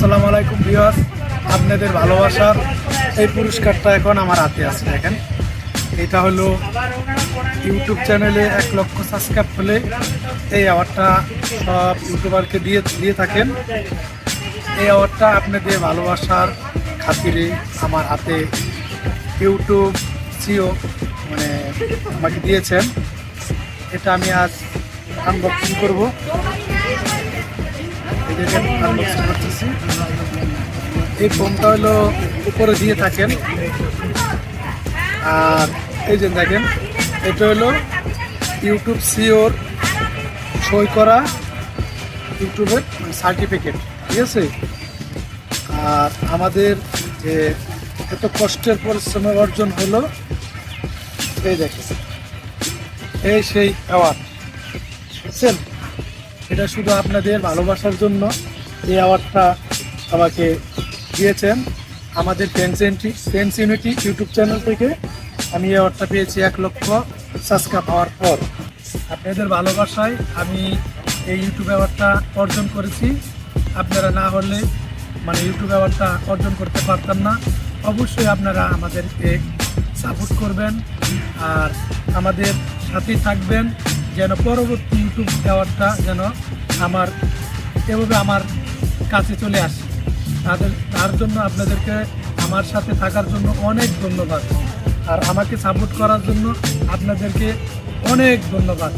আসসালামু আলাইকুম বিয়াস আপনাদের ভালোবাসার এই পুরস্কারটা এখন আমার হাতে আছে, দেখেন। এটা হলো ইউটিউব চ্যানেলে এক লক্ষ সাবস্ক্রাইব হলে এই অ্যাওয়ার্ডটা সব ইউটিউবারকে দিয়ে দিয়ে থাকেন। এই অ্যাওয়ার্ডটা আপনাদের ভালোবাসার খাতিরে আমার হাতে ইউটিউব সিও মানে আমাকে দিয়েছেন। এটা আমি আজ আনবক্সিং করব। আনবক্সিং করতেছি এই ফোনটা হলো উপরে দিয়ে থাকেন। আর এই যে দেখেন, এটা হলো ইউটিউব সিওর সই করা ইউটিউবের সার্টিফিকেট, ঠিক আছে? আর আমাদের যে এত কষ্টের পরিশ্রমের অর্জন হলো, এই দেখেন, এই সেই অ্যাওয়ার্ড, বুঝছেন? এটা শুধু আপনাদের ভালোবাসার জন্য এই অ্যাওয়ার্ডটা আমাকে দিয়েছেন। আমাদের টেনসেন্টি টেন্স ইউনিটি ইউটিউব চ্যানেল থেকে আমি এই অ্যাওয়ার্ডটা পেয়েছি এক লক্ষ সাবস্ক্রাইব হওয়ার পর। আপনাদের ভালোবাসায় আমি এই ইউটিউব অ্যাওয়ার্ডটা অর্জন করেছি। আপনারা না হলে মানে ইউটিউব অ্যাওয়ার্ডটা অর্জন করতে পারতাম না। অবশ্যই আপনারা আমাদেরকে সাপোর্ট করবেন আর আমাদের সাথেই থাকবেন। যেন পরবর্তী ইউটিউব অ্যাওয়ার্ডটা যেন আমার, এভাবে আমার কাছে চলে আসে। তাদের, তার জন্য আপনাদেরকে, আমার সাথে থাকার জন্য অনেক ধন্যবাদ। আর আমাকে সাপোর্ট করার জন্য আপনাদেরকে অনেক ধন্যবাদ।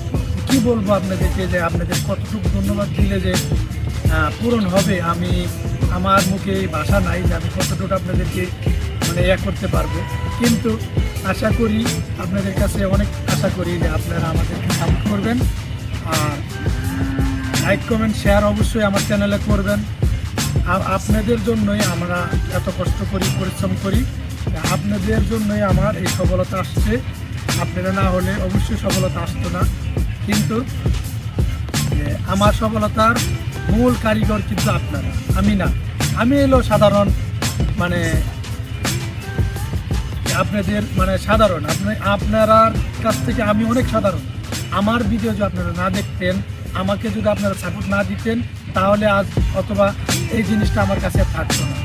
কি বলব আপনাদেরকে যে আপনাদের কতটুকু ধন্যবাদ দিলে যে পূরণ হবে, আমি আমার মুখে ভাষা নাই যে আমি কতটুকু আপনাদেরকে মানে ইয়ে করতে পারব। কিন্তু আশা করি আপনাদের কাছে অনেক আশা করি যে আপনারা আমাদেরকে সাপোর্ট করবেন। আর লাইক, কমেন্ট শেয়ার অবশ্যই আমার চ্যানেলে করবেন। আর আপনাদের জন্যই আমরা এত কষ্ট করি, পরিশ্রম করি। আপনাদের জন্যই আমার এই সফলতা আসছে। আপনারা না হলে অবশ্যই সফলতা আসতো না। কিন্তু আমার সফলতার মূল কারিগর কিন্তু আপনারা। আমি না। আমি এলো সাধারণ মানে আপনাদের মানে সাধারণ। আপনি আপনার কাছ থেকে আমি অনেক সাধারণ। আমার ভিডিও যদি আপনারা না দেখতেন, আমাকে যদি আপনারা সাপোর্ট না দিতেন, তাহলে আজ অথবা এই জিনিসটা আমার কাছে থাকতো না।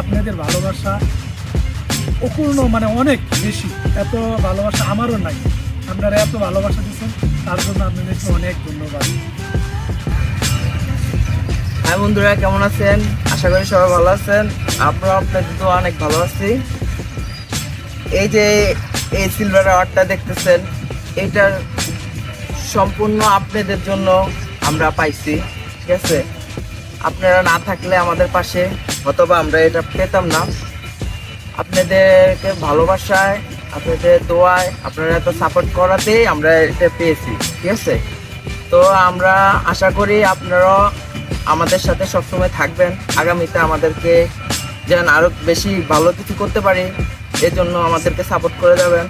আপনাদের ভালোবাসা অপূর্ণ মানে অনেক বেশি। এত ভালোবাসা আমারও নাই। আপনারা এত ভালোবাসা দিচ্ছেন তার জন্য আপনাদেরকে অনেক ধন্যবাদ। হ্যাঁ বন্ধুরা, কেমন আছেন? আশা করি সবাই ভালো আছেন। আমরা আপনাদের তো অনেক ভালো আছি। এই যে এই সিলভার আওয়ারটা দেখতেছেন, এটার সম্পূর্ণ আপনাদের জন্য আমরা পাইছি, ঠিক আছে? আপনারা না থাকলে আমাদের পাশে, অথবা আমরা এটা পেতাম না। আপনাদেরকে ভালোবাসায়, আপনাদের দোয়ায়, আপনারা এত সাপোর্ট করাতেই আমরা এটা পেয়েছি, ঠিক আছে? তো আমরা আশা করি আপনারাও আমাদের সাথে সবসময় থাকবেন। আগামীতে আমাদেরকে যেন আরও বেশি ভালো কিছু করতে পারি এর জন্য আমাদেরকে সাপোর্ট করে যাবেন।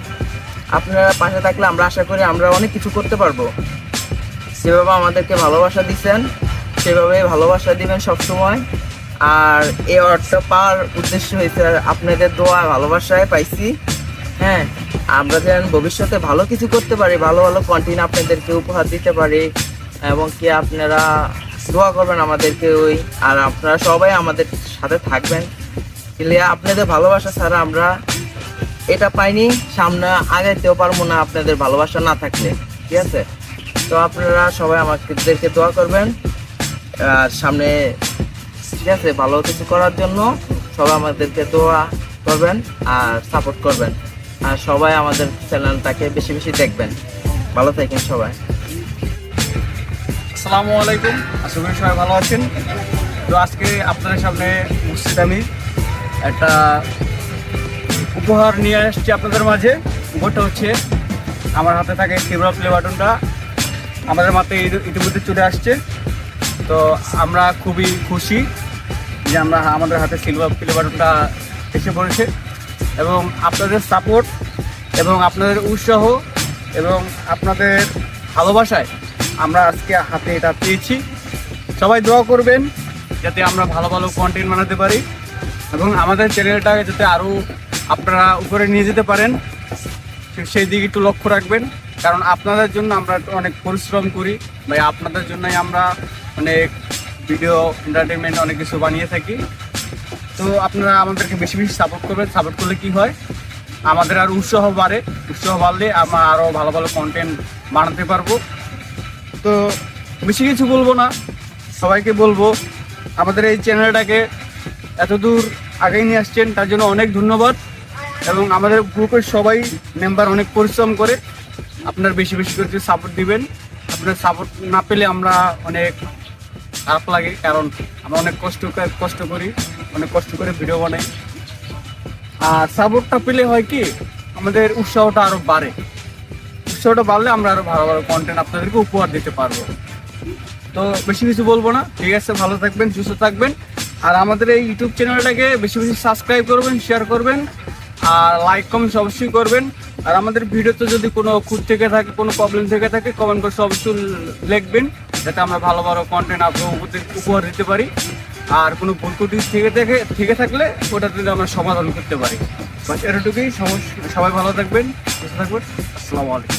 আপনারা পাশে থাকলে আমরা আশা করি আমরা অনেক কিছু করতে পারব। সেভাবে আমাদেরকে ভালোবাসা দিচ্ছেন সেভাবে ভালোবাসা দিবেন সবসময়। আর এই অর্থটা পাওয়ার উদ্দেশ্য হয়েছে আপনাদের দোয়া, ভালোবাসায় পাইছি। হ্যাঁ আমরা যেন ভবিষ্যতে ভালো কিছু করতে পারি, ভালো ভালো কন্টেন্ট আপনাদেরকে উপহার দিতে পারি, এবং কি আপনারা দোয়া করবেন আমাদেরকে ওই, আর আপনারা সবাই আমাদের সাথে থাকবেন। আপনাদের ভালোবাসা ছাড়া আমরা এটা পাইনি, সামনে আগাইতেও পারব না আপনাদের ভালোবাসা না থাকলে, ঠিক আছে? তো আপনারা সবাই আমাদেরকে দোয়া করবেন, আর সামনে, ঠিক আছে, ভালো কিছু করার জন্য সবাই আমাদেরকে দোয়া করবেন আর সাপোর্ট করবেন। আর সবাই আমাদের চ্যানেলটাকে বেশি বেশি দেখবেন। ভালো থাকেন সবাই। আসসালামু আলাইকুম, আশা করি সবাই ভালো আছেন। তো আজকে আপনাদের সামনে উপস্থিত আমি একটা উপহার নিয়ে আসছি আপনাদের মাঝে। উপহারটা হচ্ছে আমার হাতে থাকে সিলভার প্লে বাটনটা আমাদের ইতি- ইতিমধ্যে চলে আসছে। তো আমরা খুবই খুশি যে আমরা আমাদের হাতে সিলভার প্লে বাটনটা এসে পড়েছে। এবং আপনাদের সাপোর্ট এবং আপনাদের উৎসাহ এবং আপনাদের ভালোবাসায় আমরা আজকে হাতে এটা পেয়েছি। সবাই দোয়া করবেন যাতে আমরা ভালো ভালো কন্টেন্ট বানাতে পারি। এবং আমাদের চ্যানেলটাকে যাতে আরও আপনারা উপরে নিয়ে যেতে পারেন। সেই দিকে একটু লক্ষ্য রাখবেন। কারণ আপনাদের জন্য আমরা অনেক পরিশ্রম করি। ভাই, আপনাদের জন্যই আমরা অনেক ভিডিও এন্টারটেনমেন্ট অনেক কিছু বানিয়ে থাকি। তো আপনারা আমাদেরকে বেশি বেশি সাপোর্ট করবেন। সাপোর্ট করলে কি হয়? আমাদের আর উৎসাহ বাড়ে। উৎসাহ বাড়লে আমরা আরও ভালো ভালো কন্টেন্ট বানাতে পারব। তো বেশি কিছু বলব না। সবাইকে বলব, আমাদের এই চ্যানেলটাকে এত দূর আগেই নিয়ে আসছেন, তার জন্য অনেক ধন্যবাদ। এবং আমাদের গ্রুপের সবাই মেম্বার অনেক পরিশ্রম করে। আপনার বেশি বেশি করে সাপোর্ট দিবেন, আপনার সাপোর্ট না পেলে আমরা অনেক খারাপ লাগে, কারণ আমরা অনেক কষ্ট কষ্ট করি, অনেক কষ্ট করে ভিডিও বানাই। আর সাপোর্টটা পেলে হয় কি, আমাদের উৎসাহটা আরও বাড়ে। উৎসাহটা বাড়লে আমরা আরও ভালো ভালো কন্টেন্ট আপনাদেরকে উপহার দিতে পারব। তো বেশি কিছু বলব না। ঠিক আছে, ভালো থাকবেন, সুস্থ থাকবেন। আর আমাদের এই ইউটিউব চ্যানেলটাকে বেশি বেশি সাবস্ক্রাইব করবেন শেয়ার করবেন। আর লাইক কমেন্টস অবশ্যই করবেন। আর আমাদের ভিডিওতে যদি কোনো খুঁজ থেকে থাকে, কোনো প্রবলেম থেকে থাকে কমেন্ট করে অবশ্যই লিখবেন, যাতে আমরা ভালো ভালো কন্টেন্ট আপনাদের উপহার দিতে পারি। আর কোনো ভুল ত্রুটি থেকে থেকে থেকে থাকলে ওটা যদি আমরা সমাধান করতে পারি। বাস এটুকুই সবাই ভালো থাকবেন, সুস্থ থাকবেন। আসসালামু আলাইকুম।